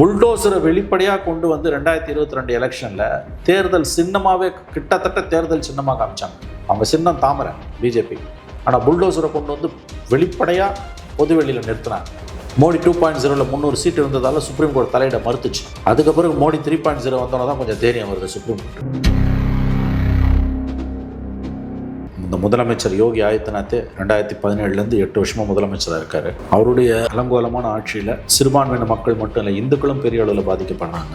புல்டோசரை வெளிப்படையாக கொண்டு வந்து ரெண்டாயிரத்தி இருபத்தி ரெண்டு எலெக்ஷனில் தேர்தல் சின்னமாகவே கிட்டத்தட்ட தேர்தல் சின்னமாக காமிச்சாங்க. அவங்க சின்னம் தாமரை பிஜேபி. ஆனால் புல்டோசரை கொண்டு வந்து வெளிப்படையாக பொதுவெளியில் நிறுத்தினாங்க. மோடி டூ பாயிண்ட் ஜீரோவில் முந்நூறு சீட் இருந்ததால் சுப்ரீம் கோர்ட் தலையிட மறுத்துச்சு. அதுக்கப்புறம் மோடி த்ரீ பாயிண்ட் ஜீரோ வந்தோன்னா தான் கொஞ்சம் தைரியம் வருது சுப்ரீம் கோர்ட் இந்த முதலமைச்சர் யோகி ஆதித்யநாத் ரெண்டாயிரத்தி பதினேழுலேருந்து எட்டு வருஷமாக முதலமைச்சராக இருக்காரு. அவருடைய அலங்கோலமான ஆட்சியில் சிறுபான்மையின மக்கள் மட்டும் இல்லை இந்துக்களும் பெரிய அளவில் பாதிக்கப்பட்டாங்க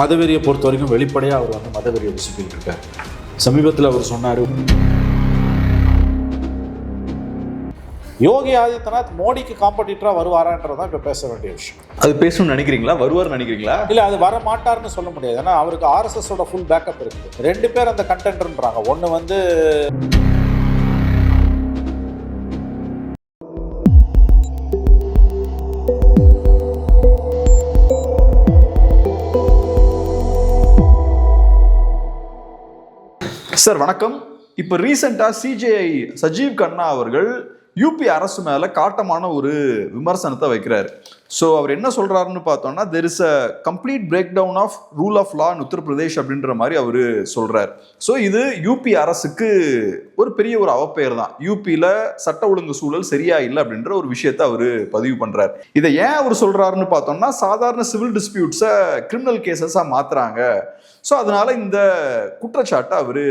மதவெறியை பொறுத்த வரைக்கும் வெளிப்படையாக அவர் வந்து மதவெறியை விசுப்பிட்டு இருக்காரு. சமீபத்தில் அவர் சொன்னார் யோகி ஆதித்யநாத் மோடிக்கு காம்படிட்டராக வருவாரான்றதான் இப்போ பேச வேண்டிய விஷயம். அது பேசணும்னு நினைக்கிறீங்களா? வருவார்னு நினைக்கிறீங்களா? இல்லை அது வர மாட்டார்னு சொல்ல முடியாது. ஏன்னா அவருக்கு ஆர்எஸ்எஸோட ஃபுல் பேக்கப் இருக்குது. ரெண்டு பேர் அந்த கண்டென்ட்ன்றாங்க ஒன்று வந்து சார் வணக்கம். இப்போ ரீசெண்டாக சிஜேஐ சஜீவ் கண்ணா அவர்கள் யூபி அரசு மேல காட்டமான ஒரு விமர்சனத்தை வைக்கிறார். ஸோ அவர் என்ன சொல்கிறாருன்னு பார்த்தோம்னா there is a complete breakdown of rule of law in Uttar Pradesh அப்படின்ற மாதிரி அவர் சொல்கிறார் ஸோ இது யூபி அரசுக்கு ஒரு பெரிய ஒரு அவப்பெயர் தான். யூபியில் சட்ட ஒழுங்கு சூழல் சரியா இல்லை அப்படின்ற ஒரு விஷயத்த அவர் பதிவு பண்ணுறார் இதை ஏன் அவர் சொல்கிறாருன்னு பார்த்தோம்னா சாதாரண சிவில் டிஸ்பியூட்ஸை கிரிமினல் கேசஸாக மாற்றுறாங்க ஸோ அதனால இந்த குற்றச்சாட்டை அவர்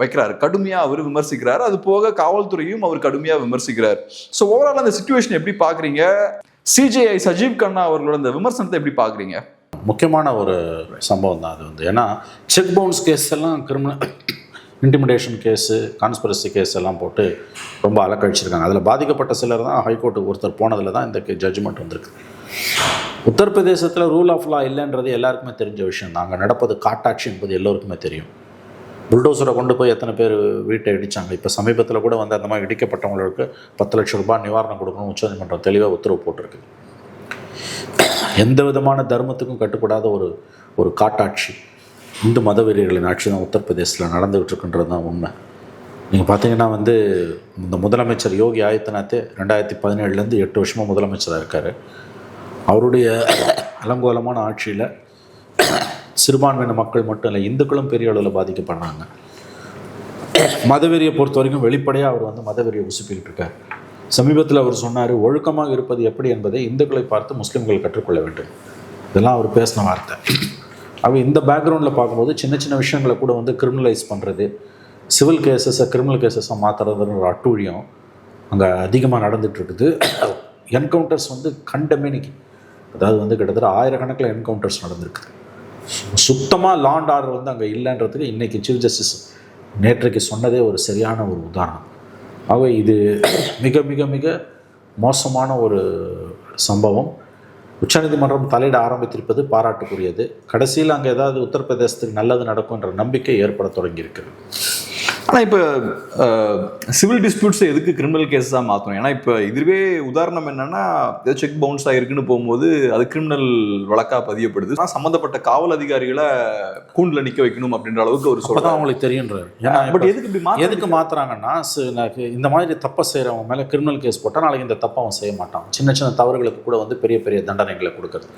வைக்கிறாரு. கடுமையாக அவர் விமர்சிக்கிறார். அது போக காவல்துறையும் அவர் கடுமையாக விமர்சிக்கிறார். ஸோ ஓவரால் அந்த சுச்சுவேஷன் எப்படி பார்க்குறீங்க? சிஜேஐ சஜீவ் கண்ணா அவர்களோட இந்த விமர்சனத்தை எப்படி பார்க்குறீங்க? முக்கியமான ஒரு சம்பவம் தான் அது வந்து. ஏன்னா செக் பவுன்ஸ் கேஸ் எல்லாம் criminal intimidation case conspiracy case எல்லாம் போட்டு ரொம்ப அலக்கழிச்சிருக்காங்க. அதில் பாதிக்கப்பட்ட சிலர் தான் ஹைகோர்ட்டுக்கு ஒருத்தர் போனதில் தான் இந்த ஜட்ஜ்மெண்ட் வந்திருக்கு. உத்தரப்பிரதேசத்தில் ரூல் ஆஃப் லா இல்லைன்றது எல்லாருக்குமே தெரிஞ்ச விஷயம் தான். அங்கே நடப்பது காட்டாட்சி என்பது எல்லோருக்குமே தெரியும். புல்டோசரை கொண்டு போய் எத்தனை பேர் வீட்டை இடித்தாங்க இப்போ சமீபத்தில் கூட வந்து அந்த மாதிரி இடிக்கப்பட்டவங்களுக்கு பத்து லட்சம் ரூபாய் நிவாரணம் கொடுக்கணும் உச்சநீதிமன்றம் தெளிவாக உத்தரவு போட்டிருக்கு. எந்த விதமான தர்மத்துக்கும் கட்டுப்படாத ஒரு ஒரு காட்டாட்சி இந்து மதவெறியர்களின் ஆட்சி தான் உத்தரப்பிரதேசத்தில் நடந்துகிட்டு இருக்குன்றது தான் உண்மை. நீங்கள் பார்த்தீங்கன்னா வந்து இந்த முதலமைச்சர் யோகி ஆதித்யநாத் ரெண்டாயிரத்தி பதினேழுலேருந்து எட்டு வருஷமாக முதலமைச்சராக இருக்கார். அவருடைய அலங்கோலமான ஆட்சியில் சிறுபான்மையின மக்கள் மட்டும் இல்லை இந்துக்களும் பெரிய அளவில் பாதிக்கப்படுறாங்க. மதவெறியை பொறுத்த வரைக்கும் வெளிப்படையாக அவர் வந்து மதவெறியை உசுப்பிக்கிட்டு இருக்கார் சமீபத்தில் அவர் சொன்னார் ஒழுக்கமாக இருப்பது எப்படி என்பதை இந்துக்களை பார்த்து முஸ்லீம்கள் கற்றுக்கொள்ள வேண்டும். இதெல்லாம் அவர் பேசின வார்த்தை. அவர் இந்த பேக்ரவுண்டில் பார்க்கும்போது சின்ன சின்ன விஷயங்களை கூட வந்து கிரிமினலைஸ் பண்ணுறது சிவில் கேசஸை கிரிமினல் கேசஸை மாற்றுறதுன்ற ஒரு அட்டூழியம் அங்கே அதிகமாக நடந்துகிட்ருக்குது இருக்குது என்கவுண்டர்ஸ் வந்து கண்டமேனிக்கு அதாவது வந்து கிட்டத்தட்ட ஆயிரக்கணக்கில் என்கவுண்டர்ஸ் நடந்திருக்குது. சுத்தமாக லாண்ட் ஆர்டர் வந்து அங்கே இல்லைன்றதுக்கு இன்றைக்கி சீஃப் ஜஸ்டிஸ் நேற்றைக்கு சொன்னதே ஒரு சரியான ஒரு உதாரணம். ஆக இது மிக மிக மிக மோசமான ஒரு சம்பவம். உச்சநீதிமன்றம் தலையிட ஆரம்பித்திருப்பது பாராட்டுக்குரியது. கடைசியில் அங்கே ஏதாவது உத்தரப்பிரதேசத்துக்கு நல்லது நடக்கும்ன்ற நம்பிக்கை ஏற்பட தொடங்கியிருக்கிறது ஆனால் இப்போ சிவில் டிஸ்பியூட்ஸை எதுக்கு கிரிமினல் கேஸாக மாற்றணும் ஏன்னா இப்போ இதுவே உதாரணம் என்னன்னா ஏதோ செக் பவுன்ஸ் ஆகிருக்குன்னு போகும்போது அது கிரிமினல் வழக்காக பதியப்படுது. ஆனால் சம்மந்தப்பட்ட காவல் அதிகாரிகளை கூண்டில் நிற்க வைக்கணும் அப்படின்ற அளவுக்கு ஒரு சொல்கிறாங்க அவங்களுக்கு தெரியுன்றாரு. பட் எதுக்கு இப்படி எதுக்கு எனக்கு இந்த மாதிரி தப்பை செய்கிறவங்க மேலே கிரிமினல் கேஸ் போட்டால் நாளைக்கு இந்த தப்பை அவன் செய்ய மாட்டான். சின்ன சின்ன தவறுகளுக்கு கூட வந்து பெரிய பெரிய தண்டனைகளை கொடுக்குறது.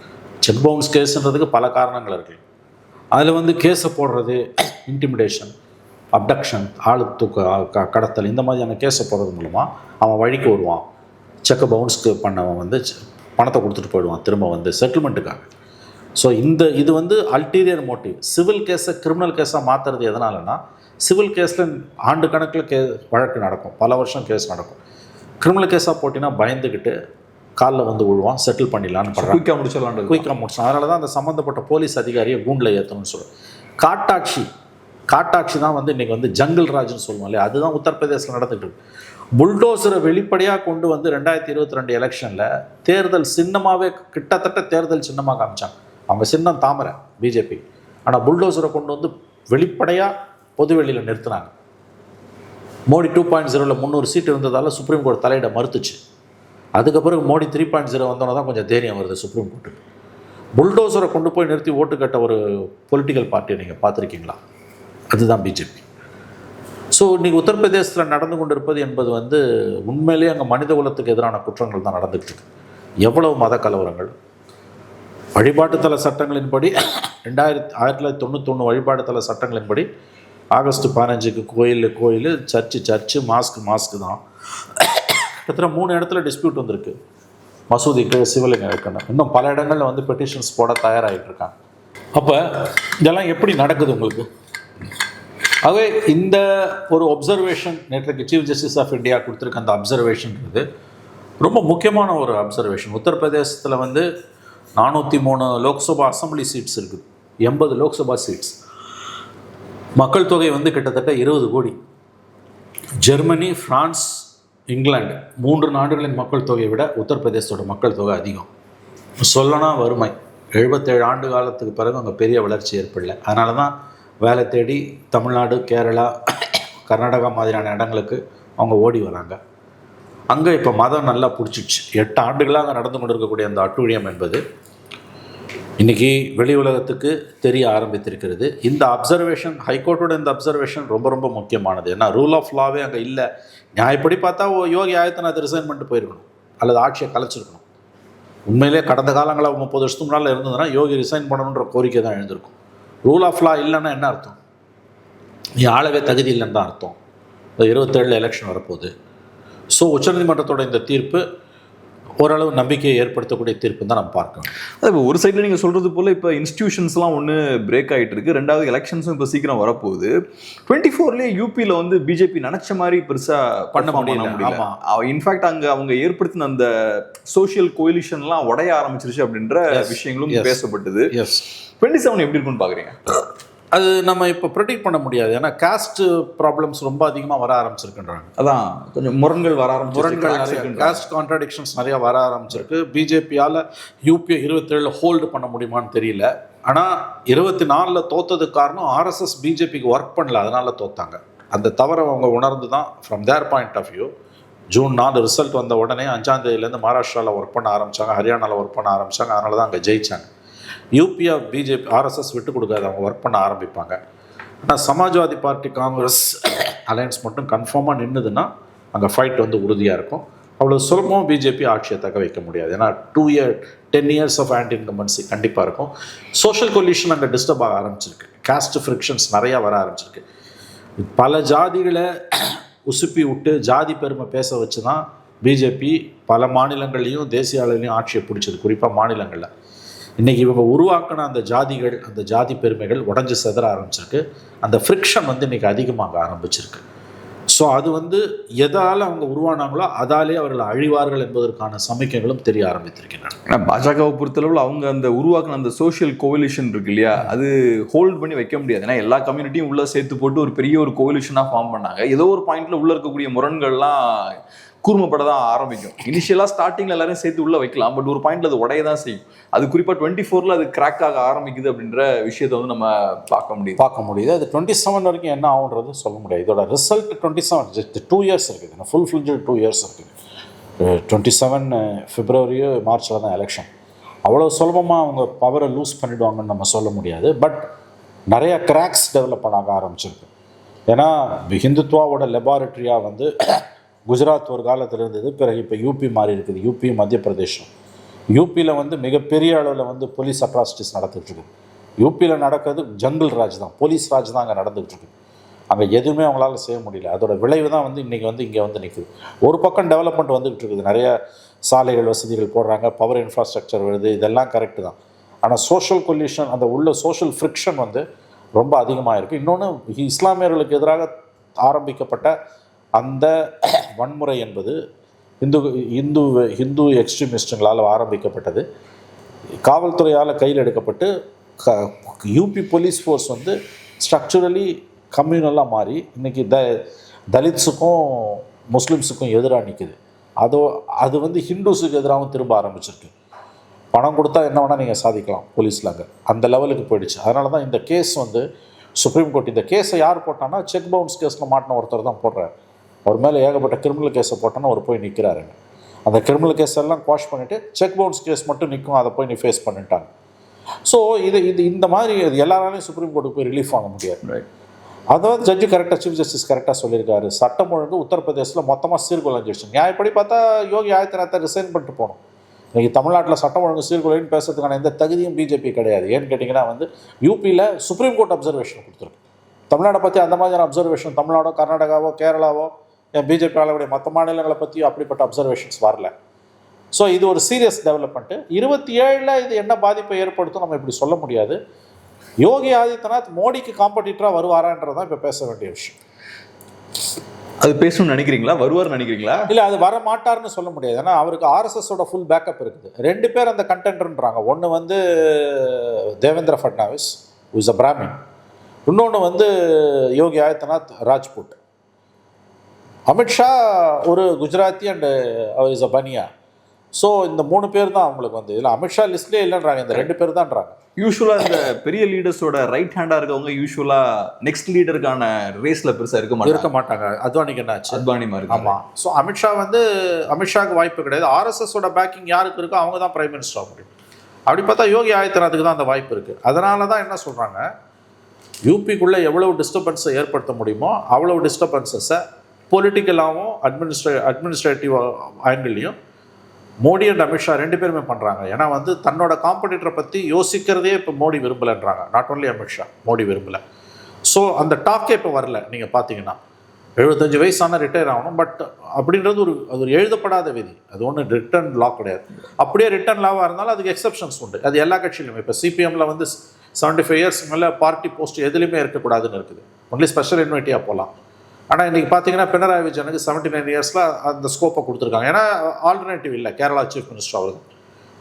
செக் பவுன்ஸ் கேஸ்ன்றதுக்கு பல காரணங்கள் இருக்கு. அதில் வந்து கேஸை போடுறது இன்டிமிடேஷன் அப்டக்ஷன் ஆளு தூக்க கடத்தல் இந்த மாதிரியான கேஸை போடுறது மூலமாக அவன் வழிக்கு வருவான். செக்கை பவுன்ஸ்க்கு பண்ணவன் வந்து பணத்தை கொடுத்துட்டு போயிடுவான் திரும்ப வந்து செட்டில்மெண்ட்டுக்காக ஸோ இந்த இது வந்து அல்டீரியர் மோட்டிவ் சிவில் கேஸை கிரிமினல் கேஸாக மாற்றுறது எதனாலனா சிவில் கேஸில் ஆண்டு கணக்கில் கே வழக்கு நடக்கும். பல வருஷம் கேஸ் நடக்கும். கிரிமினல் கேஸாக போட்டினா பயந்துக்கிட்டு காலில் வந்து விழுவான் செட்டில் பண்ணிடலான்னு பண்ணுறாங்க குயிக்காக முடிச்சிடலான்றது குயிக்காக முடிச்சோம் அதனால தான் அந்த சம்மந்தப்பட்ட போலீஸ் அதிகாரியை கூண்டில் ஏற்றணும்னு சொல்லுவேன் காட்டாட்சி காட்டாட்சி தான் வந்து இன்றைக்கி வந்து ஜங்கல் ராஜ்னு சொல்லுவோம் இல்லையா? அதுதான் உத்தரப்பிரதேசில் நடந்துகிட்டு இருக்கு. புல்டோசரை வெளிப்படையாக கொண்டு வந்து ரெண்டாயிரத்தி இருபத்தி ரெண்டு எலெக்ஷனில் தேர்தல் சின்னமாகவே கிட்டத்தட்ட தேர்தல் சின்னமாக காமிச்சாங்க. அவங்க சின்னம் தாமரை பிஜேபி. ஆனால் புல்டோசரை கொண்டு வந்து வெளிப்படையாக பொதுவெளியில் நிறுத்தினாங்க. மோடி டூ பாயிண்ட் ஜீரோவில் முந்நூறு சீட் இருந்ததால் சுப்ரீம் கோர்ட் தலையிட மறுத்துச்சு. அதுக்கப்புறம் மோடி த்ரீ பாயிண்ட் ஜீரோ வந்தோன்னே தான் கொஞ்சம் தைரியம் வருது சுப்ரீம் கோர்ட்டுக்கு புல்டோசரை கொண்டு போய் நிறுத்தி ஓட்டு கட்ட ஒரு பொலிட்டிக்கல் பார்ட்டியை நீங்கள் பார்த்துருக்கீங்களா? அதுதான் பிஜேபி ஸோ இன்றைக்கி உத்தரப்பிரதேசத்தில் நடந்து கொண்டிருப்பது என்பது வந்து உண்மையிலேயே அங்கே மனித குலத்துக்கு எதிரான குற்றங்கள் தான் நடந்துகிட்டு இருக்கு. எவ்வளவு மத கலவரங்கள்? வழிபாட்டுத்தல சட்டங்களின்படி ரெண்டாயிரத்தி ஆயிரத்தி தொள்ளாயிரத்தி தொண்ணூத்தொன்று வழிபாட்டுத்தல சட்டங்களின்படி ஆகஸ்ட் பதினஞ்சுக்கு கோயில் கோயில் சர்ச்சு சர்ச்சு மாஸ்க் மாஸ்க் தான். கிட்டத்தட்ட மூணு இடத்துல டிஸ்பியூட் வந்திருக்கு. மசூதிக்கு சிவலிங்கம் இருக்கணும் இன்னும் பல இடங்களில் வந்து பெட்டிஷன்ஸ் போட தயாராகிட்டு இருக்காங்க. அப்போ இதெல்லாம் எப்படி நடக்குது உங்களுக்கு? ஆகவே இந்த ஒரு அப்சர்வேஷன் நேற்றைக்கு சீஃப் ஜஸ்டிஸ் ஆஃப் இந்தியா கொடுத்துருக்க அந்த அப்சர்வேஷன்றது ரொம்ப முக்கியமான ஒரு அப்சர்வேஷன் உத்தரப்பிரதேசத்தில் வந்து நானூற்றி மூணு லோக்சபா அசம்பிளி சீட்ஸ் இருக்குது எண்பது லோக்சபா சீட்ஸ் மக்கள் தொகை வந்து கிட்டத்தட்ட இருபது கோடி. ஜெர்மனி ஃப்ரான்ஸ் இங்கிலாந்து மூன்று நாடுகளின் மக்கள் தொகையை விட உத்தரப்பிரதேசத்தோட மக்கள் தொகை அதிகம். சொல்லனா வறுமை. எழுபத்தேழு ஆண்டு காலத்துக்கு பிறகு அங்கே பெரிய வளர்ச்சி ஏற்படல. அதனால தான் வேலை தேடி தமிழ்நாடு கேரளா கர்நாடகா மாதிரியான இடங்களுக்கு அவங்க ஓடி வராங்க. அங்கே இப்போ மதம் நல்லா பிடிச்சிச்சு எட்டு ஆண்டுகளாக நடந்து கொண்டிருக்கக்கூடிய அந்த அட்டூழியம் என்பது இன்றைக்கி வெளி உலகத்துக்கு தெரிய ஆரம்பித்திருக்கிறது. இந்த அப்சர்வேஷன் ஹைகோர்ட்டோட இந்த அப்சர்வேஷன் ரொம்ப ரொம்ப முக்கியமானது. ஏன்னா ரூல் ஆஃப் லாவே அங்கே இல்லை. நியாயப்படி பார்த்தா ஓ யோகி ஆதித்யநாத் ரிசைன் பண்ணிட்டு போயிருக்கணும். அல்லது ஆட்சியை கலைச்சிருக்கணும். உண்மையிலே கடந்த காலங்களில் முப்பது வருஷத்துக்கு முன்னால் இருந்ததுன்னா யோகி ரிசைன் பண்ணணுன்ற கோரிக்கை தான் எழுந்திருக்கும். ரூல் ஆஃப் லா இல்லைன்னா என்ன அர்த்தம்? நீ ஆளவே தகுதி இல்லைன்னு தான் அர்த்தம். இருபத்தேழில் எலெக்ஷன் வரப்போகுது. ஸோ உச்சநீதிமன்றத்தோட இந்த தீர்ப்பு ஓரளவு நம்பிக்கையை ஏற்படுத்தக்கூடிய தீர்ப்பு தான் நம்ம பார்க்கணும். அது இப்போ ஒரு சைடில் நீங்கள் சொல்கிறது போல் இப்போ இன்ஸ்டியூஷன்ஸ்லாம் ஒன்று பிரேக் ஆகிட்டு இருக்கு. ரெண்டாவது எலெக்ஷன்ஸும் இப்போ சீக்கிரம் வரப்போகுது. டுவெண்ட்டி ஃபோர்லேயே யூபியில் வந்து பிஜேபி நினச்ச மாதிரி பெருசாக பண்ண முடியல. இன்ஃபேக்ட் அங்கே அவங்க ஏற்படுத்தின அந்த சோஷியல் கோயிலிஷன்லாம் உடைய ஆரம்பிச்சிருச்சு அப்படின்ற. விஷயங்களும். பேசப்பட்டது. எஸ் டுவெண்ட்டி செவன் எப்படி இருக்குன்னு பார்க்குறீங்க அது நம்ம இப்போ ப்ரெடிக்ட் பண்ண முடியாது. ஏன்னா காஸ்ட் ப்ராப்ளம்ஸ் ரொம்ப அதிகமாக வர ஆரம்பிச்சிருக்குன்றாங்க. அதான் கொஞ்சம் முரண்கள் வர முரண்கள் ஆரம்பிச்சு நிறைய காஸ்ட் கான்ட்ராடிக்ஷன்ஸ் நிறைய வர ஆரம்பிச்சிருக்கு. பிஜேபியால் யூபிஐ இருபத்தேழில் ஹோல்டு பண்ண முடியுமான்னு தெரியல. ஆனால் இருபத்தி நாலில் தோத்ததுக்கு காரணம் ஆர்எஸ்எஸ் பிஜேபிக்கு ஒர்க் பண்ணல அதனால தோத்தாங்க. அந்த தவறை அவங்க உணர்ந்து தான் from their point of view June நாலு ரிசல்ட் வந்த உடனே அஞ்சாம் தேதியிலேருந்து மகாராஷ்டிராவில் ஒர்க் பண்ண ஆரம்பிச்சாங்க ஹரியானாவில் ஒர்க் பண்ண ஆரம்பிச்சாங்க அதனால தான் அங்கே ஜெயிச்சாங்க. யூபியா பிஜேபி ஆர்எஸ்எஸ் விட்டு கொடுக்காது அவங்க ஒர்க் பண்ண ஆரம்பிப்பாங்க. ஆனால் சமாஜ்வாதி பார்ட்டி காங்கிரஸ் அலையன்ஸ் மட்டும் கன்ஃபார்மாக நின்றுதுன்னா அங்கே ஃபைட் வந்து உறுதியாக இருக்கும். அவ்வளோ சுலபமாக பிஜேபி ஆட்சியை தக்க வைக்க முடியாது. ஏன்னா two year ten years of anti incumbency கண்டிப்பாக இருக்கும். சோஷியல் கொல்யூஷன் அங்கே டிஸ்டர்ப் ஆக ஆரம்பிச்சிருக்கு. காஸ்ட் ஃப்ரிக்ஷன்ஸ் நிறையா வர ஆரம்பிச்சிருக்கு. பல ஜாதிகளை உசுப்பி விட்டு ஜாதி பெருமை பேச வச்சு தான் பிஜேபி பல மாநிலங்கள்லையும் தேசிய அளவிலையும் ஆட்சியை பிடிச்சது. குறிப்பாக மாநிலங்களில். இன்றைக்கி இவங்க உருவாக்கின அந்த ஜாதிகள் அந்த ஜாதி பெருமைகள் உடஞ்சி செதற ஆரம்பிச்சிருக்கு. அந்த ஃப்ரிக்ஷன் வந்து இன்றைக்கி அதிகமாக ஆரம்பிச்சிருக்கு. ஸோ அது வந்து எதால் அவங்க உருவானாங்களோ அதாலே அவர்கள் அழிவார்கள் என்பதற்கான சமிக்கைகளும் தெரிய ஆரம்பித்திருக்கின்றன. பாஜகவை பொறுத்தளவில் அவங்க அந்த உருவாக்குன அந்த சோஷியல் கோவிலிஷன் இருக்கு இல்லையா? அது ஹோல்ட் பண்ணி வைக்க முடியாது. ஏன்னா எல்லா கம்யூனிட்டியும் உள்ளே சேர்த்து போட்டு ஒரு பெரிய ஒரு கோவிலிஷனாக ஃபார்ம் பண்ணாங்க. ஏதோ ஒரு பாயிண்ட்ல உள்ளே இருக்கக்கூடிய முரண்கள்லாம் கூர்மப்பட தான் ஆரம்பிக்கும். இனிஷியலாக ஸ்டார்டிங்கில் எல்லாரும் சேர்த்து உள்ள வைக்கலாம். பட் ஒரு பாயிண்ட்ல அது உடைய தான் செய்யும். அது குறிப்பாக டுவெண்ட்டி ஃபோரில் அது கிராக் ஆக ஆரம்பிக்குது அப்படின்ற விஷயத்தை வந்து நம்ம பார்க்க முடியும் பார்க்க முடியுது. அது டுவெண்ட்டி செவன் வரைக்கும் என்ன ஆகுன்றது சொல்ல முடியாது. இதோட result twenty seven just two years இருக்குது ஃபுல் ஃபில்ஜு டூ இயர்ஸ் இருக்குது. டுவெண்ட்டி செவன் பிப்ரவரியோ மார்ச்சில் தான் எலெக்ஷன் அவ்வளோ சுலபமாக அவங்க பவரை லூஸ் பண்ணிடுவாங்கன்னு நம்ம சொல்ல முடியாது. பட் நிறைய கிராக்ஸ் டெவலப் ஆக ஆரம்பிச்சிருக்கு. ஏன்னா ஹிந்துத்வாவோட லெபார்ட்ரியாக வந்து குஜராத் ஒரு காலத்தில் இருந்தது பிறகு இப்போ யூபி மாறி இருக்குது. யூபி மத்திய பிரதேசம். யூபியில் வந்து மிகப்பெரிய அளவில் வந்து போலீஸ் அட்ராசிட்டிஸ் நடந்துட்டு யூபியில் நடக்கிறது ஜங்கிள் ராஜ் தான். போலீஸ் ராஜ் தான் அங்கே நடந்துகிட்ருக்கு அங்கே எதுவுமே அவங்களால செய்ய முடியல. அதோட விளைவு தான் வந்து இன்றைக்கி வந்து இங்கே வந்து நிற்குது ஒரு பக்கம் டெவலப்மெண்ட் வந்துகிட்டு இருக்குது. நிறைய சாலைகள் வசதிகள் போடுறாங்க. பவர் இன்ஃப்ராஸ்ட்ரக்சர் வருது. இதெல்லாம் கரெக்டு தான். ஆனால் சோஷியல் கொல்யூஷன் அந்த உள்ள சோஷியல் ஃப்ரிக்ஷன் வந்து ரொம்ப அதிகமாக இருக்குது இன்னொன்று இஸ்லாமியர்களுக்கு எதிராக ஆரம்பிக்கப்பட்ட அந்த வன்முறை என்பது இந்து இந்து இந்து எக்ஸ்ட்ரீமிஸ்டுங்களால் ஆரம்பிக்கப்பட்டது. காவல்துறையால் கையில் எடுக்கப்பட்டு க யூபி போலீஸ் ஃபோர்ஸ் வந்து ஸ்ட்ரக்சுரலி கம்யூனலாக மாறி இன்றைக்கி த தலித்ஸுக்கும் முஸ்லீம்ஸுக்கும் எதிராக நிற்குது அதோ அது வந்து ஹிந்துஸுக்கு எதிராகவும் திரும்ப ஆரம்பிச்சிருக்கு. பணம் கொடுத்தா என்ன வேணால் நீங்கள் சாதிக்கலாம் போலீஸில் அங்கே. அந்த லெவலுக்கு போயிடுச்சு. அதனால தான் இந்த கேஸ் வந்து சுப்ரீம் கோர்ட் இந்த கேஸை யார் போட்டான்னா செக் பவுன்ஸ் கேஸில் மாட்டின ஒருத்தர் தான் போடுறேன் அவர் மேலே ஏகப்பட்ட கிரிமினல் கேஸை போட்டோன்னா அவர் போய் நிற்கிறாருங்க அந்த கிரிமினல் கேஸ் எல்லாம் குவாஷ் பண்ணிவிட்டு செக் பவுன்ஸ் கேஸ் மட்டும் நிற்கும் அதை போய் நீ ஃபேஸ் பண்ணிட்டாங்க. ஸோ இது இது இந்த மாதிரி இது எல்லாராலையும் சுப்ரீம் கோர்ட்டுக்கு போய் ரிலீஃப் வாங்க முடியாது. அதாவது ஜட்ஜு கரெக்டாக சீஃப் ஜஸ்டிஸ் கரெக்டாக சொல்லியிருக்காரு. சட்டம் ஒழுங்கு உத்தரப்பிரதேசில் மொத்தமாக சீர்குலைஞ்சிடுச்சு நியாயப்படி பார்த்தா யோகி ஆதித்யநாத்தை ரிசைன் பண்ணிட்டு போகணும் இன்னைக்கு தமிழ்நாட்டில் சட்டம் ஒழுங்கு சீர்குலைன்னு பேசுறதுக்கான எந்த தகுதியும் பிஜேபி கிடையாது. ஏன்னு கேட்டிங்கன்னா வந்து யூபியில் சுப்ரீம் கோர்ட் அப்சர்வேஷன் கொடுத்துருக்கு. தமிழ்நாடை பற்றி அந்த மாதிரியான அப்சர்வேஷன் தமிழ்நாடோ கர்நாடகாவோ கேரளாவோ பிஜேபி ஆளக்கூடிய மற்ற மாநிலங்களை பற்றியும் அப்படிப்பட்ட அப்சர்வேஷன்ஸ் வரல. ஸோ இது ஒரு சீரியஸ் டெவலப்மெண்ட்டு இருபத்தி ஏழில் இது என்ன பாதிப்பை ஏற்படுத்தும் நம்ம இப்படி சொல்ல முடியாது. யோகி ஆதித்யநாத் மோடிக்கு காம்படிட்டராக வருவாரான்றதான் இப்போ பேச வேண்டிய விஷயம். அது பேசணும்னு நினைக்கிறீங்களா? வருவார்னு நினைக்கிறீங்களா? இல்லை அது வர மாட்டார்னு சொல்ல முடியாது. ஏன்னா அவருக்கு ஆர்எஸ்எஸோட ஃபுல் பேக்கப் இருக்குது. ரெண்டு பேர் அந்த கண்டென்ட்ன்றாங்க ஒன்று வந்து தேவேந்திர ஃபட்னாவிஸ் இஸ் அ பிராமின் இன்னொன்று வந்து யோகி ஆதித்யநாத் ராஜ்புட் அமித்ஷா ஒரு குஜராத்தி அண்டு அவர் இஸ் அ பனியா ஸோ இந்த மூணு பேர் தான் அவங்களுக்கு வந்து. இல்லை அமித்ஷா லிஸ்ட்லேயே இல்லைன்றாங்க. இந்த ரெண்டு பேர் தான்றாங்க யூஸ்வலா இந்த பெரிய லீடர்ஸோட ரைட் ஹேண்டா இருக்கவங்க யூஸ்வலா நெக்ஸ்ட் லீடருக்கான ரேஸ்ல பெருசா இருக்க மாட்டாங்க. இருக்க மாட்டாங்க. அத்வானிக்கு என்னாச்சு அத்வானி மாதிரி. ஆமாம் ஸோ அமித்ஷா வந்து அமித்ஷாக்கு வாய்ப்பு கிடையாது. ஆர்எஸ்எஸோட பேக்கிங் யாருக்கு இருக்கோ அவங்க தான் பிரைம் மினிஸ்டர் ஆக முடியும். அப்படி பார்த்தா யோகி ஆதித்யநாத்துக்கு தான் அந்த வாய்ப்பு இருக்குது அதனால தான் என்ன சொல்கிறாங்க யூபிக்குள்ளே எவ்வளவு டிஸ்டர்பன்ஸை ஏற்படுத்த முடியுமோ அவ்வளவு டிஸ்டர்பன்சஸை பொலிட்டிக்கலாகவும் அட்மினிஸ்ட்ரே அட்மினிஸ்ட்ரேட்டிவ் ஆங்கிள்லையும் மோடி அண்ட் அமித்ஷா ரெண்டு பேருமே பண்ணுறாங்க ஏன்னா வந்து தன்னோட காம்படிட்டரை பற்றி யோசிக்கிறதே இப்போ மோடி விரும்பலைன்றாங்க. நாட் ஓன்லி அமித்ஷா மோடி விரும்பலை. ஸோ அந்த டாக்கே இப்போ வரல நீங்கள் பார்த்தீங்கன்னா எழுபத்தஞ்சு வயசான ரிட்டையர் ஆகணும் பட் அப்படின்றது ஒரு அது ஒரு எழுதப்படாத விதி. அது ஒன்றும் ரிட்டர்ன் லா கிடையாது. அப்படியே ரிட்டர்ன் லாவாக இருந்தாலும் அதுக்கு எக்ஸப்ஷன்ஸ் உண்டு. அது எல்லா கட்சியிலுமே. இப்போ சிபிஎம்மில் வந்து செவன்ட்டி ஃபைவ் இயர்ஸ் மேலே பார்ட்டி போஸ்ட் எதுலேயுமே இருக்கக்கூடாதுன்னு இருக்குது. ஒன்லி ஸ்பெஷல் இன்வைட்டியாக போகலாம் ஆனால் இன்றைக்கி பார்த்தீங்கன்னா பினராயி விஜயனுக்கு செவன்ட்டி நைன் இயர்ஸில் அந்த ஸ்கோப்பை கொடுத்துருக்காங்க. ஏன்னா ஆல்டர்னேட்டிவ் இல்லை. Kerala chief minister our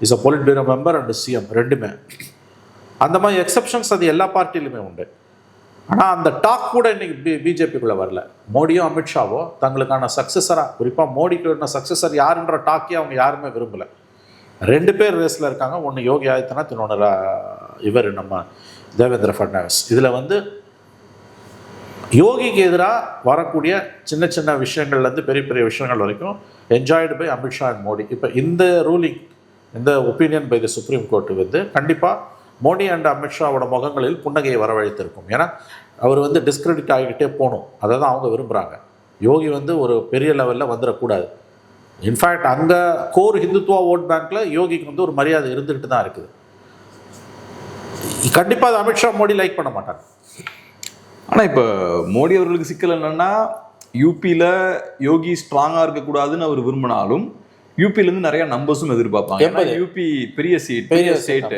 is a politburo member and CM ரெண்டுமே. அந்த மாதிரி எக்ஸப்ஷன்ஸ் அது எல்லா பார்ட்டியிலுமே உண்டு. ஆனால் அந்த டாக் கூட இன்றைக்கி பி பிஜேபிக்குள்ளே வரல. மோடியோ அமித்ஷாவோ தங்களுக்கான சக்ஸஸராக குறிப்பாக மோடிக்கு சக்ஸஸர் யாருன்ற டாக்கே அவங்க யாருமே விரும்பலை. ரெண்டு பேர் ரேஸில் இருக்காங்க. ஒன்று யோகி ஆதித்யநாத் இன்னொன்று இவர் நம்ம தேவேந்திர ஃபட்னாவிஸ். இதில் வந்து யோகிக்கு எதிராக வரக்கூடிய சின்ன சின்ன விஷயங்கள்லேருந்து பெரிய பெரிய விஷயங்கள் வரைக்கும் enjoyed by Amit Shah and Modi இப்போ இந்த ரூலிங் இந்த opinion by the supreme court வந்து கண்டிப்பாக மோடி அண்ட் அமித்ஷாவோட முகங்களில் புன்னகையை வரவழைத்திருக்கும். ஏன்னா அவர் வந்து டிஸ்கிரெடிட் ஆகிக்கிட்டே போகணும். அதை தான் அவங்க விரும்புகிறாங்க யோகி வந்து ஒரு பெரிய லெவலில் வந்துடக்கூடாது. இன்ஃபேக்ட் அங்கே கோர் ஹிந்துத்துவா ஓட் பேங்க்கில் யோகிக்கு வந்து ஒரு மரியாதை இருந்துக்கிட்டு தான் இருக்குது. கண்டிப்பாக அது அமித்ஷா மோடி லைக் பண்ண மாட்டாங்க. ஆனா இப்ப மோடி அவர்களுக்கு சிக்கல் என்னன்னா யூபியில யோகி ஸ்ட்ராங்கா இருக்கக்கூடாதுன்னு அவர் விரும்பினாலும் யூபில இருந்து நிறைய நம்பர்ஸும் எதிர்பார்ப்பாங்க. யூபி பெரிய சீட் பெரிய பெரிய seat, ஸ்டேட்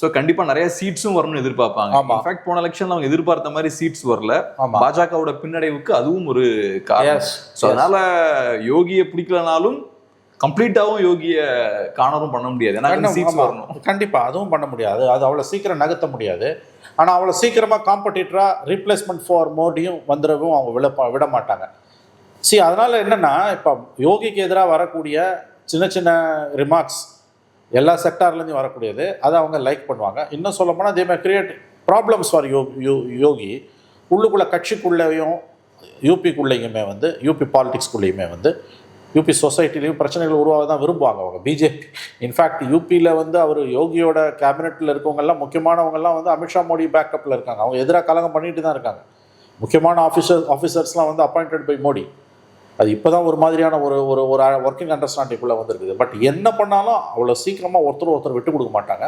சோ கண்டிப்பா நிறைய சீட்ஸும் வரணும்னு எதிர்பார்ப்பாங்க. இன்ஃபேக்ட் போன எலெக்ஷன்ல அவங்க எதிர்பார்த்த மாதிரி சீட்ஸ் வரல. பாஜகவோட பின்னடைவுக்கு அதுவும் ஒரு காரணம். ஸோ அதனால யோகியை பிடிக்கலனாலும் கம்ப்ளீட்டாவும் யோகிய காணரும் பண்ண முடியாது. ஏன்னா சீட்ஸ் ஆமா. வரணும். கண்டிப்பா அதுவும் பண்ண முடியாது. அது அவ்வளோ சீக்கிரம் நகர்த்த முடியாது. ஆனா அவ்வளோ சீக்கிரமா காம்படிட்டரா ரீப்ளேஸ்மெண்ட் ஃபார் மோடியும் வந்துடவும் அவங்க விட விட மாட்டாங்க சி அதனால என்னன்னா இப்போ யோகிக்கு எதிராக வரக்கூடிய சின்ன சின்ன ரிமார்க்ஸ் எல்லா செக்டார்லேருந்து வரக்கூடியது. அதை அவங்க லைக் பண்ணுவாங்க. இன்னும் சொல்ல போனால் they may create problems for யோ யோகி. உள்ளுக்குள்ள கட்சிக்குள்ளேயும் யூபிக்குள்ளேயுமே வந்து யூபி பாலிடிக்ஸ்குள்ளேயுமே வந்து யூபி சொசைட்டிலையும் பிரச்சனைகள் உருவாக தான் விரும்புவாங்க அவங்க பிஜேபி இன்ஃபேக்ட் யூபியில் வந்து அவர் யோகியோட கேபினெட்டில் இருக்கவங்கெல்லாம் முக்கியமானவங்கெல்லாம் வந்து அமித்ஷா மோடி பேக்கப்பில் இருக்காங்க. அவங்க எதிராக கலகம் பண்ணிட்டு தான் இருக்காங்க. முக்கியமான ஆஃபீஸர் ஆஃபீஸர்ஸ்லாம் வந்து அப்பாயிண்டட் பை மோடி. அது இப்போ தான் ஒரு மாதிரியான ஒரு ஒரு ஒரு ஒர்க்கிங் அண்டர்ஸ்டாண்டிங்குள்ளே வந்திருக்குது. பட் என்ன பண்ணாலும் அவ்வளோ சீக்கிரமாக ஒருத்தர் ஒருத்தர் விட்டு கொடுக்க மாட்டாங்க.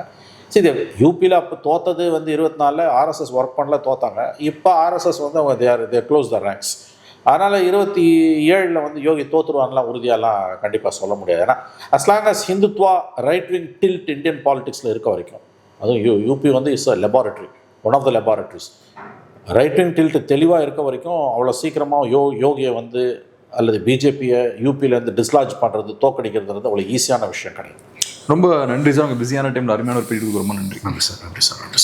சரி இது யூபியில் அப்போ தோத்தது வந்து இருபத்தி நாலில் ஆர்எஸ்எஸ் ஒர்க் பண்ணல தோத்தாங்க. இப்போ ஆர்எஸ்எஸ் வந்து அவங்க தேர் தே க்ளோஸ் த ரேங்க்ஸ் அதனால் இருபத்தி ஏழில் வந்து யோகி தோத்துருவான்லாம் உறுதியாலாம் கண்டிப்பாக சொல்ல முடியாது. ஏன்னா as long as Hindutva right wing tilt Indian பாலிடிக்ஸில் இருக்க வரைக்கும் அதுவும் யூ யூபி வந்து is a laboratory one of the laboratories right wing tilt தெளிவாக இருக்க வரைக்கும் அவ்வளோ சீக்கிரமாக யோ யோகியை வந்து அல்லது பிஜேபியை யூபியிலேருந்து டிஸ்லாஜ் பண்ணுறது தோக்கடிக்கிறதுன்றது அவ்வளோ ஈஸியான விஷயம் கிடையாது. ரொம்ப நன்றி சார். உங்க பிஸியான டைம்ல அருமையான ஒரு பீரியடுக்கு ரொம்ப நன்றி. நன்றி சார். நன்றி சார். நன்றி சார்.